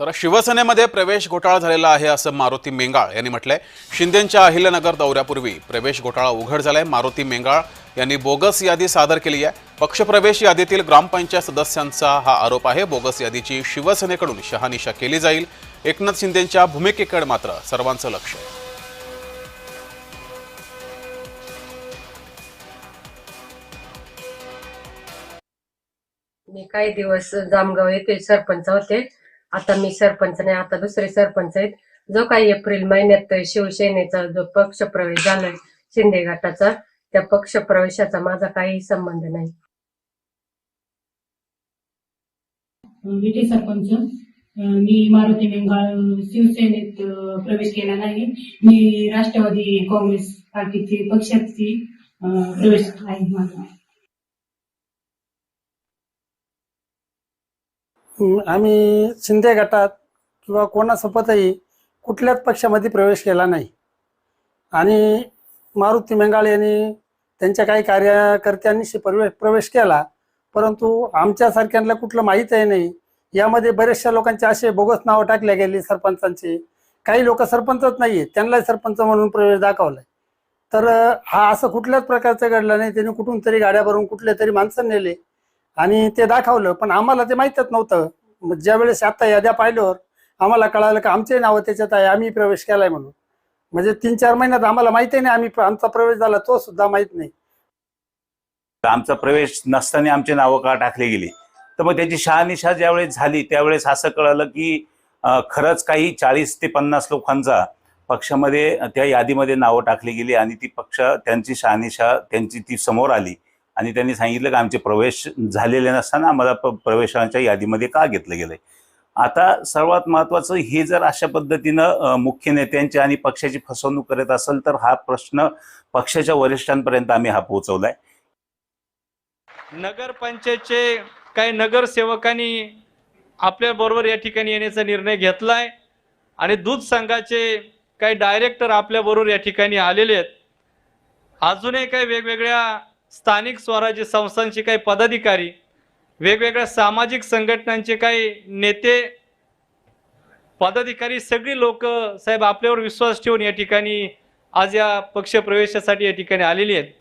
तर शिवसेनेमध्ये प्रवेश घोटाळा झालेला आहे असं मारुती मेंगाळ यांनी म्हटलंय. शिंदेंच्या अहिल्यानगर दौऱ्यापूर्वी प्रवेश घोटाळा उघड झालाय. मारुती मेंगाळ यांनी बोगस यादी सादर केली आहे. पक्षप्रवेश यादीतील ग्रामपंचायत सदस्यांचा हा आरोप आहे. बोगस यादीची शिवसेनेकडून शहानिशा केली जाईल. एकनाथ शिंदेंच्या भूमिकेकडे मात्र सर्वांचं लक्ष आहे. मी काही दिवस जामगाव येथे सरपंच होते. आता मी सरपंच नाही आता दुसरे सरपंच आहेत. जो काही एप्रिल महिन्यात शिवसेनेचा जो पक्ष प्रवेश झालाय शिंदे गटाचा त्या पक्ष प्रवेशाचा माझा काही संबंध नाही. विजय सरपंच. मी मारुती मेंगाळ शिवसेनेत प्रवेश केला नाही. मी राष्ट्रवादी काँग्रेस पार्टीची पक्षाची प्रवेश आहे माझा. आम्ही शिंदे गटात किंवा कोणासोबतही कुठल्याच पक्षामध्ये प्रवेश केला नाही. आणि मारुती मेंगाळ यांनी त्यांच्या काही कार्यकर्त्यांनीशी प्रवेश प्रवेश केला परंतु आमच्यासारख्यांना कुठलं माहीतही नाही. यामध्ये बरेचशा लोकांचे असे बोगस नावं टाकले गेली सरपंचांचे. काही लोक सरपंचच नाही त्यांना सरपंच म्हणून प्रवेश दाखवलाय. तर हा असं कुठल्याच प्रकारचं घडलं नाही. त्यांनी कुठून तरी गाड्या भरून कुठले तरी माणसं नेले. आणि ते दाखवलं पण आम्हाला ते माहीतच नव्हतं. ज्यावेळेस ज्या वेळेस आता याद्या पाहिल्यावर आम्हाला कळालं की आमचे नावं त्याच्यात आहे आम्ही प्रवेश केलाय म्हणून. म्हणजे तीन चार महिन्यात आम्हाला माहिती नाही आम्ही आमचा प्रवेश झाला तो सुद्धा माहीत नाही. आमचा प्रवेश नसताना आमची नावं का टाकली गेली? तर मग त्याची शहानिशा ज्यावेळेस झाली त्यावेळेस असं कळालं की खरंच काही चाळीस ते पन्नास लोकांचा पक्षामध्ये त्या यादीमध्ये नावं टाकली गेली आणि ती पक्ष त्यांची शहानिशा त्यांची ती समोर आली. आणि त्यांनी सांगितलं की आमचे प्रवेश झालेले नसताना आम्हाला प- प्रवेशांच्या यादीमध्ये का घेतलं गेलं आता सर्वात महत्वाचं हे जर अशा पद्धतीनं मुख्य नेत्यांची आणि पक्षाची फसवणूक करत असेल तर हा प्रश्न पक्षाच्या वरिष्ठांपर्यंत आम्ही हा पोहोचवलाय. नगरपंचायतचे काही नगरसेवकांनी आपल्या बरोबर या ठिकाणी येण्याचा निर्णय घेतलाय आणि दूध संघाचे काही डायरेक्टर आपल्या बरोबर या ठिकाणी आलेले आहेत. अजूनही काही वेगवेगळ्या स्थानिक स्वराज्य संस्थांचे काही पदाधिकारी वेगवेगळ्या सामाजिक संघटनांचे काही नेते पदाधिकारी सगळी लोक साहेब आपल्यावर विश्वास ठेवून या ठिकाणी आज या पक्षप्रवेशासाठी या ठिकाणी आलेली आहेत.